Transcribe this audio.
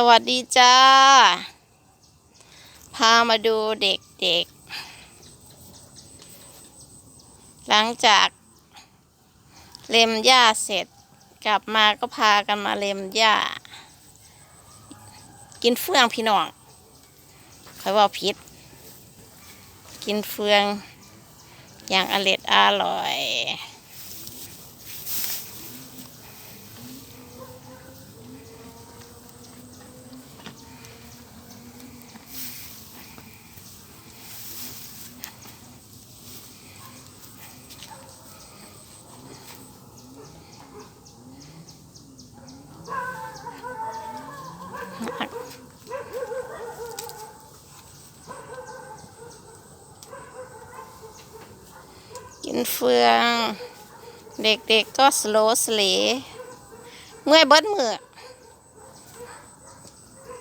สวัสดีจ้า พามาดูเด็กๆ หลังจากเล็มหญ้าเสร็จ กลับมาก็พากันมาเล็มหญ้า กินเฟืองพี่น้องคอยว่าพิษ กินเฟืองอย่างอร็ดอร่อย กินเฟือง เด็กๆก็สโลสเลเมื่อยเบิดมือ